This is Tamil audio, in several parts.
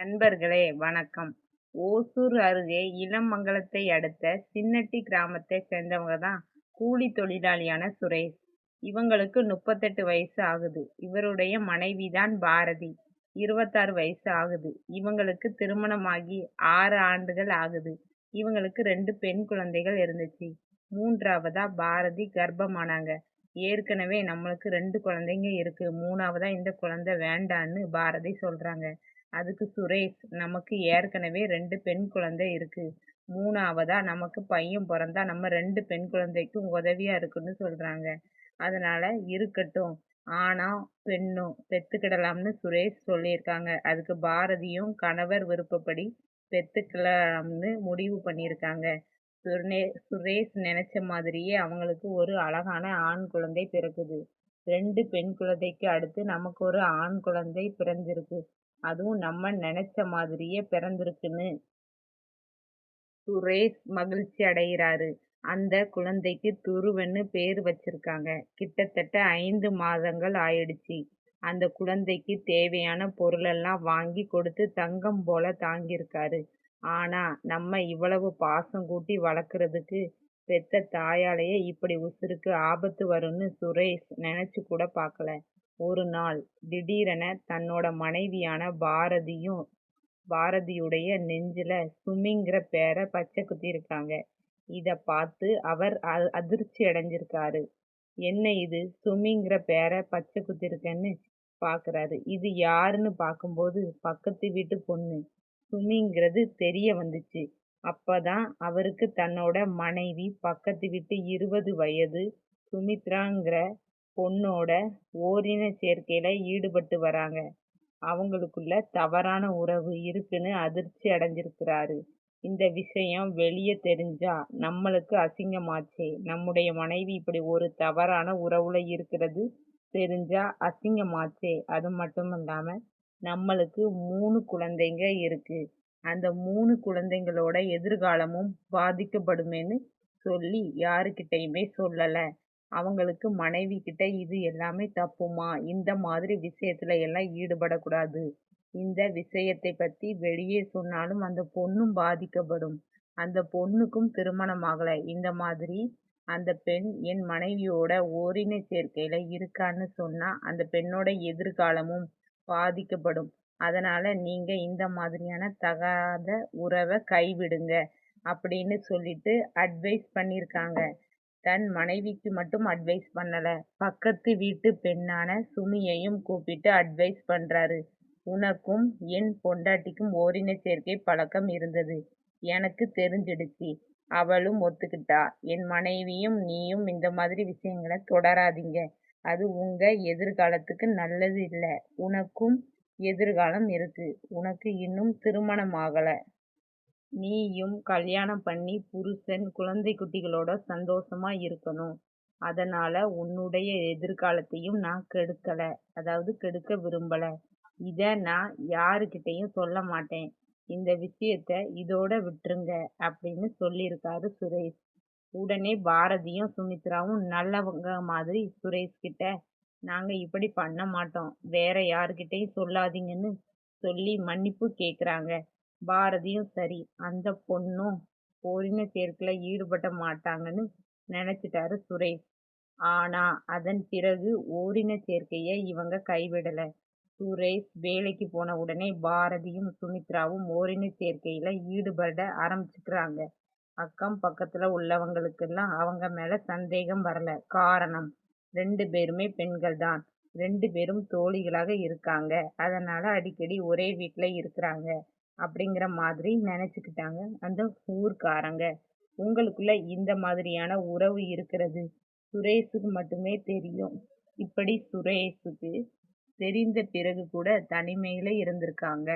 நண்பர்களே வணக்கம். ஓசூர் அருகே இளமங்கலத்தை அடுத்த சின்னட்டி கிராமத்தை சேர்ந்தவங்க தான் கூலி தொழிலாளியான சுரேஷ். இவங்களுக்கு முப்பத்தெட்டு வயசு ஆகுது. இவருடைய மனைவி தான் பாரதி. இருபத்தாறு வயசு ஆகுது. இவங்களுக்கு திருமணமாகி ஆறு ஆண்டுகள் ஆகுது. இவங்களுக்கு ரெண்டு பெண் குழந்தைகள் இருந்துச்சு. மூன்றாவதா பாரதி கர்ப்பமானாங்க. ஏற்கனவே நம்மளுக்கு ரெண்டு குழந்தைங்க இருக்கு. மூணாவதா இந்த குழந்தை வேண்டான்னு பாரதி சொல்றாங்க. அதுக்கு சுரேஷ் நமக்கு ஏற்கனவே ரெண்டு பெண் குழந்தை இருக்கு. மூணாவதா நமக்கு பையன் பிறந்தா நம்ம ரெண்டு பெண் குழந்தைக்கும் உதவியா இருக்குன்னு சொல்றாங்க. அதனால இருக்கட்டும். ஆனா பெண்ணும் பெத்துக்கிடலாம்னு சுரேஷ் சொல்லியிருக்காங்க. அதுக்கு பாரதியும் கணவர் விருப்பப்படி பெத்துக்கலாம்னு முடிவு பண்ணியிருக்காங்க. சுரே சுரேஷ் நினைச்ச மாதிரியே அவங்களுக்கு ஒரு அழகான ஆண் குழந்தை பிறக்குது. ரெண்டு பெண் குழந்தைக்கு அடுத்து நமக்கு ஒரு ஆண் குழந்தை பிறந்திருக்கு. அதுவும் நம்ம நினைச்ச மாதிரியே பிறந்திருக்குன்னு சுரேஷ் மகிழ்ச்சி அடைகிறாரு அந்த குழந்தைக்கு துருவன்னு பேர் வச்சிருக்காங்க. கிட்டத்தட்ட ஐந்து மாதங்கள் ஆயிடுச்சு. அந்த குழந்தைக்கு தேவையான பொருளெல்லாம் வாங்கி கொடுத்து தங்கம் போல தாங்கியிருக்காரு. ஆனா நம்ம இவ்வளவு பாசம் கூட்டி வளர்க்கறதுக்கு பெத்த தாயாலேயே இப்படி உசுருக்கு ஆபத்து வரும்னு சுரேஷ் நினைச்சு கூட பார்க்கல. ஒரு நாள் திடீரென தன்னோட மனைவியான பாரதியும் பாரதியுடைய நெஞ்சில சுமிங்கிற பேரை பச்சை குத்திருக்காங்க இத பார்த்து அவர் அதிர்ச்சி அடைஞ்சிருக்காரு. என்ன இது? சுமிங்கிற பேரை பச்சை குத்திருக்கேன்னு பாக்குறாரு. இது யாருன்னு பார்க்கும்போது பக்கத்து வீட்டு பொண்ணு. சுமிங்கிறது தெரிய வந்துச்சு. அப்பதான் அவருக்கு தன்னோட மனைவி பக்கத்து வீட்டு இருபது வயது சுமித்ராங்கிற பொண்ணோட ஓரின சேர்க்கையில ஈடுபட்டு வராங்க. அவங்களுக்குள்ள தவறான உறவு இருக்குன்னு அதிர்ச்சி அடைஞ்சிருக்கிறாரு. இந்த விஷயம் வெளியே தெரிஞ்சா நம்மளுக்கு அசிங்கமாச்சே. நம்முடைய மனைவி இப்படி ஒரு தவறான உறவுல இருக்கிறது தெரிஞ்சா அசிங்கமாச்சே. அது மட்டும் இல்லாம நம்மளுக்கு மூணு குழந்தைங்க இருக்கு. அந்த மூணு குழந்தைங்களோட எதிர்காலமும் பாதிக்கப்படுமேன்னு சொல்லி யாருக்கிட்டையுமே சொல்லல. அவங்களுக்கு மனைவி கிட்ட இது எல்லாமே தப்புமா? இந்த மாதிரி விஷயத்துல எல்லாம் ஈடுபடக்கூடாது. இந்த விஷயத்தை பத்தி வெளியே சொன்னாலும் அந்த பொண்ணும் பாதிக்கப்படும். அந்த பொண்ணுக்கும் திருமணம் ஆகல. இந்த மாதிரி அந்த பெண் என் மனைவியோட ஓரின சேர்க்கையில இருக்கான்னு சொன்னா அந்த பெண்ணோட எதிர்காலமும் பாதிக்கப்படும். அதனால நீங்க இந்த மாதிரியான தகாத உறவை கைவிடுங்க அப்படின்னு சொல்லிட்டு அட்வைஸ் பண்ணியிருக்காங்க. தன் மனைவிக்கு மட்டும் அட்வைஸ் பண்ணல. பக்கத்து வீட்டு பெண்ணான சுமியையும் கூப்பிட்டு அட்வைஸ் பண்றாரு. உனக்கும் என் பொண்டாட்டிக்கும் ஓரின சேர்க்கை பழக்கம் இருந்தது. எனக்கு தெரிஞ்சிடுச்சு. அவளும் ஒத்துக்கிட்டா. என் மனைவியும் நீயும் இந்த மாதிரி விஷயங்களை தொடராதீங்க. அது உங்க எதிர்காலத்துக்கு நல்லது இல்ல. உனக்கும் எதிர்காலம் இருக்கு. உனக்கு இன்னும் திருமணம் ஆகல. நீயும் கல்யாணம் பண்ணி புருஷன் குழந்தை குட்டிகளோட சந்தோஷமா இருக்கணும். அதனால உன்னுடைய எதிர்காலத்தையும் நான் கெடுக்கல. அதாவது கெடுக்க விரும்பல. இத நான் யாருக்கிட்டையும் சொல்ல மாட்டேன். இந்த விஷயத்த இதோட விட்டுருங்க அப்படின்னு சொல்லியிருக்காரு சுரேஷ். உடனே பாரதியும் சுமித்ராவும் நல்லவங்க மாதிரி சுரேஷ் கிட்ட நாங்க இப்படி பண்ண மாட்டோம். வேற யாருக்கிட்டையும் சொல்லாதீங்கன்னு சொல்லி மன்னிப்பு கேக்குறாங்க. பாரதியும் சரி அந்த பொண்ணும் ஓரின சேர்க்கையில ஈடுபட மாட்டாங்கன்னு நினைச்சிட்டாரு சுரேஷ். ஆனா அதன் பிறகு ஓரின சேர்க்கைய இவங்க கைவிடல. சுரேஷ் வேலைக்கு போன உடனே பாரதியும் சுமித்ராவும் ஓரின சேர்க்கையில ஈடுபட ஆரம்பிச்சுக்கிறாங்க. அக்கம் பக்கத்துல உள்ளவங்களுக்கெல்லாம் அவங்க மேல சந்தேகம் வரல. காரணம் ரெண்டு பேருமே பெண்கள் தான். ரெண்டு பேரும் தோழிகளாக இருக்காங்க. அதனால அடிக்கடி ஒரே வீட்டுல இருக்கிறாங்க. அப்படிங்கிற மாதிரி நினைச்சுக்கிட்டாங்க. அந்த ஊர்க்காரங்க. உங்களுக்குள்ள இந்த மாதிரியான உறவு இருக்கிறது. சுரேஷுக்கு மட்டுமே தெரியும். இப்படி சுரேஷுக்கு தெரிந்த பிறகு கூட தனிமையில இருந்திருக்காங்க.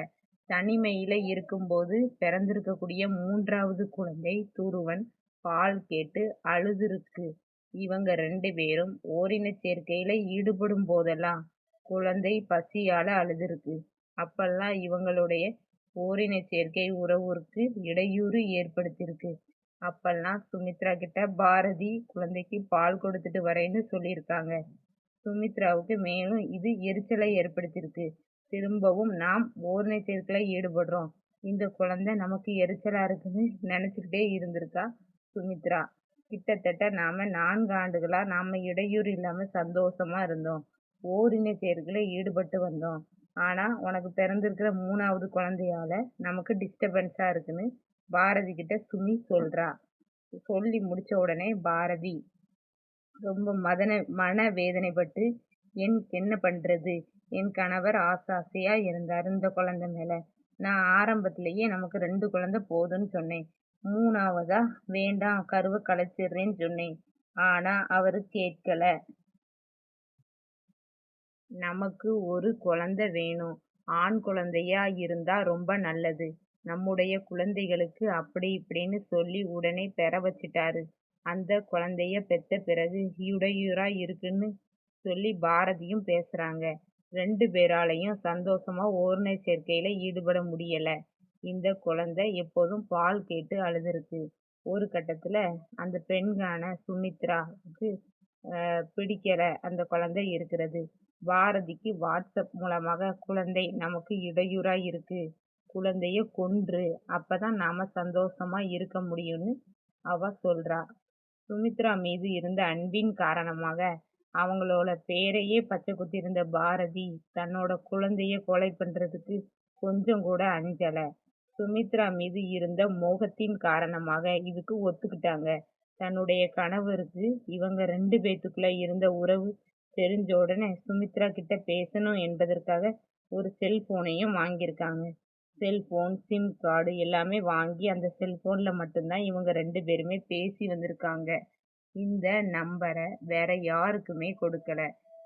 தனிமையில இருக்கும்போது பிறந்திருக்கக்கூடிய மூன்றாவது குழந்தை துருவன் பால் கேட்டு அழுதுருக்கு. இவங்க ரெண்டு பேரும் ஓரின சேர்க்கையில ஈடுபடும் போதெல்லாம் குழந்தை பசியால அழுதுருக்கு. அப்பெல்லாம் இவங்களுடைய ஓரின சேர்க்கை உறவுக்கு இடையூறு ஏற்படுத்தியிருக்கு. அப்பெல்லாம் சுமித்ரா கிட்ட பாரதி குழந்தைக்கு பால் கொடுத்துட்டு வரேன்னு சொல்லியிருக்காங்க. சுமித்ராவுக்கு மேலும் இது எரிச்சலை ஏற்படுத்தியிருக்கு. திரும்பவும் நாம் ஓரின சேர்க்கையில ஈடுபடுறோம். இந்த குழந்தை நமக்கு எரிச்சலா இருக்குன்னு நினைச்சுக்கிட்டே இருந்திருக்கா சுமித்ரா. கிட்டத்தட்ட நாம நான்கு ஆண்டுகளா நாம இடையூறு இல்லாம சந்தோஷமா இருந்தோம். ஓரின சேர்க்கையில ஈடுபட்டு வந்தோம். ஆனா உனக்கு பிறந்திருக்கிற மூணாவது குழந்தையால நமக்கு டிஸ்டர்பன்ஸா இருக்குன்னு பாரதி கிட்ட சுமி சொல்றா. சொல்லி முடிச்ச உடனே பாரதி ரொம்ப மதன மன வேதனைப்பட்டு என் என்ன பண்றது? என் கணவர் ஆசாசையா இருந்தார் இந்த குழந்தை மேல. நான் ஆரம்பத்திலேயே நமக்கு ரெண்டு குழந்தை போதும்னு சொன்னேன். மூணாவதா வேண்டாம் கருவை கலைச்சிடுறேன்னு சொன்னேன். ஆனா அவரு கேட்கல. நமக்கு ஒரு குழந்தை வேணும். ஆண் குழந்தையா இருந்தா ரொம்ப நல்லது. நம்முடைய குழந்தைகளுக்கு அப்படி இப்படின்னு சொல்லி உடனே பெற வச்சிட்டாரு. அந்த குழந்தைய பெத்த பிறகு இடையூறா இருக்குன்னு சொல்லி பாரதியும் பேசுறாங்க. ரெண்டு பேராலையும் சந்தோஷமா ஓரின சேர்க்கையில ஈடுபட முடியல. இந்த குழந்தை எப்போதும் பால் கேட்டு அழுதுருக்கு. ஒரு கட்டத்துல அந்த பெண்கான சுமித்ராவுக்கு பிடிக்கல அந்த குழந்தை இருக்கிறது. பாரதிக்கு வாட்ஸ்அப் மூலமாக குழந்தை நமக்கு இடையூறாக இருக்குது குழந்தைய கொன்று அப்போ தான் நாம் சந்தோஷமாக இருக்க முடியும்னு அவ சொல்கிறா சுமித்ரா மீது இருந்த அன்பின் காரணமாக அவங்களோட பேரையே பச்சை குத்தி இருந்த பாரதி தன்னோட குழந்தைய கொலை பண்ணுறதுக்கு கொஞ்சம் கூட அஞ்சலை. சுமித்ரா மீது இருந்த மோகத்தின் காரணமாக இதுக்கு ஒத்துக்கிட்டாங்க. தன்னுடைய கணவருக்கு இவங்க ரெண்டு பேத்துக்குள்ள இருந்த உறவு தெரிஞ்ச உடனே சுமித்ரா கிட்ட பேசணும் என்பதற்காக ஒரு செல்போனையும் வாங்கியிருக்காங்க. செல்போன் சிம் கார்டு எல்லாமே வாங்கி அந்த செல்போன்ல மட்டும்தான் இவங்க ரெண்டு பேருமே பேசி வந்திருக்காங்க. இந்த நம்பரை வேற யாருக்குமே கொடுக்கல.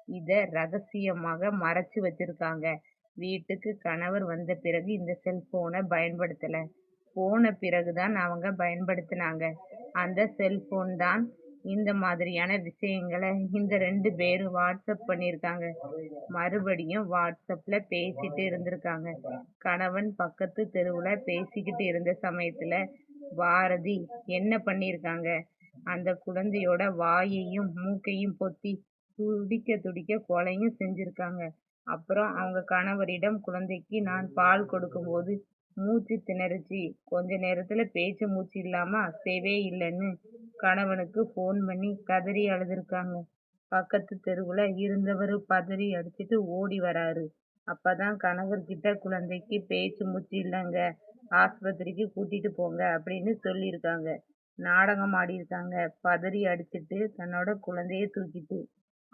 இத ரகசியமாக மறைச்சு வச்சிருக்காங்க. வீட்டுக்கு கணவர் வந்த பிறகு இந்த செல்போனை பயன்படுத்தல. போன பிறகுதான் அவங்க பயன்படுத்தினாங்க. அந்த செல்போன் தான் இந்த மாதிரியான விஷயங்களை இந்த ரெண்டு பேரும் வாட்ஸ்அப் பண்ணியிருக்காங்க. மறுபடியும் வாட்ஸ்அப்ல பேசிட்டு இருந்திருக்காங்க. கணவன் பக்கத்து தெருவுல பேசிக்கிட்டு இருந்த சமயத்துல பாரதி என்ன பண்ணியிருக்காங்க? அந்த குழந்தையோட வாயையும் மூக்கையும் பொத்தி துடிக்க துடிக்க கொலையும் செஞ்சிருக்காங்க. அப்புறம் அவங்க கணவரிடம் குழந்தைக்கு நான் பால் கொடுக்கும்போது மூச்சு திணறுச்சு. கொஞ்ச நேரத்துல பேச்சு மூச்சு இல்லாம அசைவே இல்லைன்னு கணவனுக்கு ஃபோன் பண்ணி கதறி அழுதுருக்காங்க. பக்கத்து தெருவுல இருந்தவர் பதறி அடிச்சிட்டு ஓடி வராரு. அப்பதான் கணவர்கிட்ட குழந்தைக்கு பேச்சு மூச்சு இல்லைங்க ஆஸ்பத்திரிக்கு கூட்டிட்டு போங்க அப்படின்னு சொல்லியிருக்காங்க நாடகம் ஆடியிருக்காங்க பதறி அடிச்சிட்டு தன்னோட குழந்தைய தூக்கிட்டு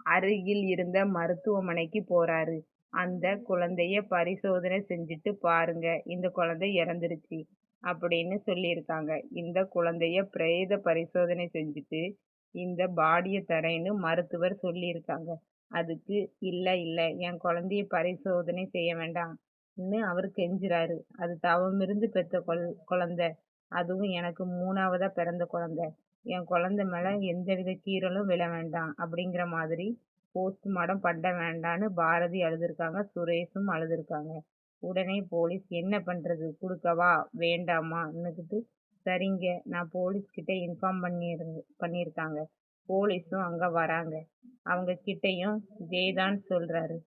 அருகில் இருந்த மருத்துவமனைக்கு போறாரு. அந்த குழந்தைய பரிசோதனை செஞ்சுட்டு பாருங்க இந்த குழந்தை இறந்துருச்சு அப்படின்னு சொல்லியிருக்காங்க. இந்த குழந்தைய பிரேத பரிசோதனை செஞ்சுட்டு இந்த பாடிய தரேன்னு மருத்துவர் சொல்லியிருக்காங்க. அதுக்கு இல்ல இல்ல என் குழந்தைய பரிசோதனை செய்ய வேண்டாம்னு அவர் கெஞ்சுறாரு. அது தவமிருந்து பெத்த கொள் குழந்தை. அதுவும் எனக்கு மூணாவதா பிறந்த குழந்தை. என் குழந்தை மேல எந்தவித கீறலும் விழ வேண்டாம் அப்படிங்கிற மாதிரி போஸ்ட்மார்டம் பண்ண வேண்டான்னு பாரதி அழுதுருக்காங்க சுரேஷும் அழுதுருக்காங்க. உடனே போலீஸ் என்ன பண்றது? கொடுக்கவா வேண்டாமான்னுக்கிட்டு சரிங்க நான் போலீஸ் கிட்ட இன்ஃபார்ம் பண்ணியிருந்து பண்ணியிருக்காங்க போலீஸும் அங்க வராங்க. அவங்க கிட்டயும் ஜெய்தான் சொல்றாரு.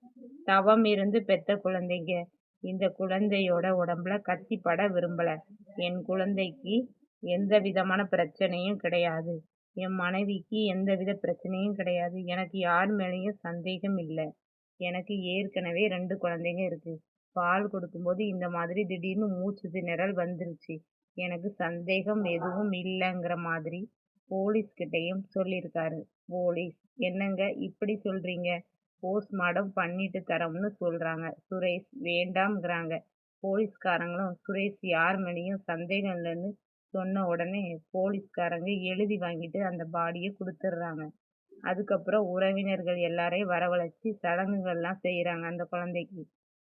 தவம் இருந்து பெத்த குழந்தைங்க. இந்த குழந்தையோட உடம்புல கத்தி பட விரும்பல. என் குழந்தைக்கு எந்த விதமான பிரச்சனையும் கிடையாது. என் மனைவிக்கு எந்த வித பிரச்சனையும் கிடையாது. எனக்கு யார் மேலேயும் சந்தேகம் இல்லை. எனக்கு ஏற்கனவே ரெண்டு குழந்தைங்க இருக்கு. பால் கொடுக்கும்போது இந்த மாதிரி திடீர்னு மூச்சு திணறல் வந்துருச்சு. எனக்கு சந்தேகம் எதுவும் இல்லைங்கிற மாதிரி போலீஸ்கிட்டையும் சொல்லியிருக்காரு போலீஸ் என்னங்க இப்படி சொல்றீங்க? போஸ்ட்மார்டம் பண்ணிட்டு தரோம்னு சொல்றாங்க. சுரேஷ் வேண்டாம்ங்கிறாங்க. போலீஸ்காரங்களும் சுரேஷ் யார் மேலேயும் சந்தேகம் இல்லைன்னு சொன்ன உடனே போலீஸ்காரங்க எழுதி வாங்கிட்டு அந்த பாடியை கொடுத்துட்றாங்க அதுக்கப்புறம் உறவினர்கள் எல்லாரையும் வரவழைச்சு சடங்குகள்லாம் செய்கிறாங்க அந்த குழந்தைக்கு.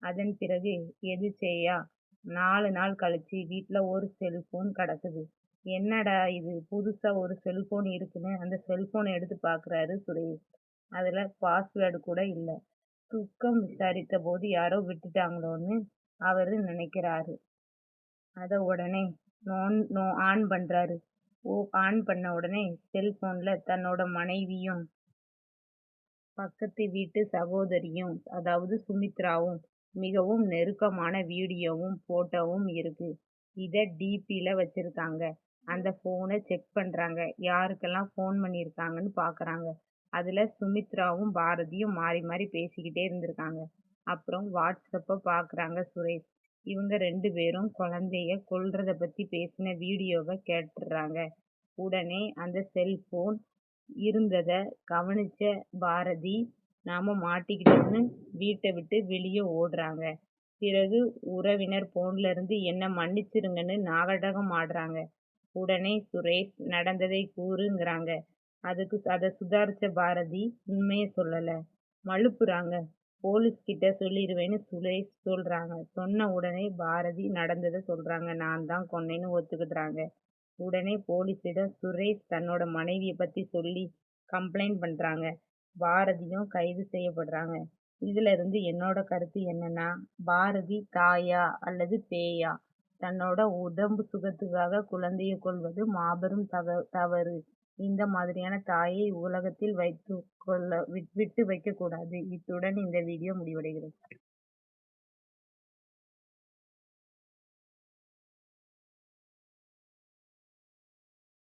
அதன் பிறகு எது செய்யா? நாலு நாள் கழிச்சு வீட்டில் ஒரு செல்ஃபோன் கிடக்குது. என்னடா இது? புதுசாக ஒரு செல்ஃபோன் இருக்குன்னு அந்த செல்ஃபோனை எடுத்து பார்க்குறாரு சுரேஷ். அதில் பாஸ்வேர்டு கூட இல்லை. துக்கம் விசாரித்த போது யாரோ விட்டுட்டாங்களோன்னு அவர் நினைக்கிறாரு. அதை உடனே நோன் நோ ஆன் பண்ணுறாரு ஓ ஆன் பண்ண உடனே செல்ஃபோனில் தன்னோட மனைவியும் பக்கத்து வீட்டு சகோதரியும் அதாவது சுமித்ராவும் மிகவும் நெருக்கமான வீடியோவும் போட்டோவும் இருக்கு. இதை டிபியில் வச்சுருக்காங்க அந்த ஃபோனை செக் பண்ணுறாங்க யாருக்கெல்லாம் ஃபோன் பண்ணியிருக்காங்கன்னு பார்க்குறாங்க அதில் சுமித்ராவும் பாரதியும் மாறி மாறி பேசிக்கிட்டே இருந்திருக்காங்க. அப்புறம் வாட்ஸ்அப்பை பார்க்குறாங்க சுரேஷ். இவங்க ரெண்டு பேரும் குழந்தைய கொல்றத பத்தி பேசின வீடியோவ கேட்டுறாங்க. உடனே அந்த செல்போன் இருந்தத கவனிச்ச பாரதி நாம மாட்டிக்கிட்டோம்னு வீட்ட விட்டு வெளிய ஓடுறாங்க. பிறகு உறவினர் போன்ல இருந்து என்ன மன்னிச்சிருங்கன்னு நாடகம் ஆடுறாங்க. உடனே சுரேஷ் நடந்ததை கூறுங்கறாங்க. அதுக்கு அத சுதாரிச்ச பாரதி உண்மைய சொல்லல. மழுப்புறாங்க. போலீஸ்கிட்ட சொல்லிடுவேன்னு சுரேஷ் சொல்கிறாங்க சொன்ன உடனே பாரதி நடந்ததை சொல்றாங்க. நான் தான் கொன்னேன்னு ஒத்துக்கிடுறாங்க. உடனே போலீசிடம் சுரேஷ் தன்னோட மனைவிய பத்தி சொல்லி கம்ப்ளைண்ட் பண்றாங்க. பாரதியும் கைது செய்யப்படுறாங்க. இதிலிருந்து என்னோட கருத்து என்னன்னா பாரதி தாயா அல்லது பேயா? தன்னோட உடம்பு சுகத்துக்காக குழந்தைய கொல்வது மாபெரும் தவ தவறு. இந்த மாதிரியான தாயை உலகத்தில் விட்டு வைக்க கூடாது. இத்துடன் இந்த வீடியோ முடிவடைகிறது.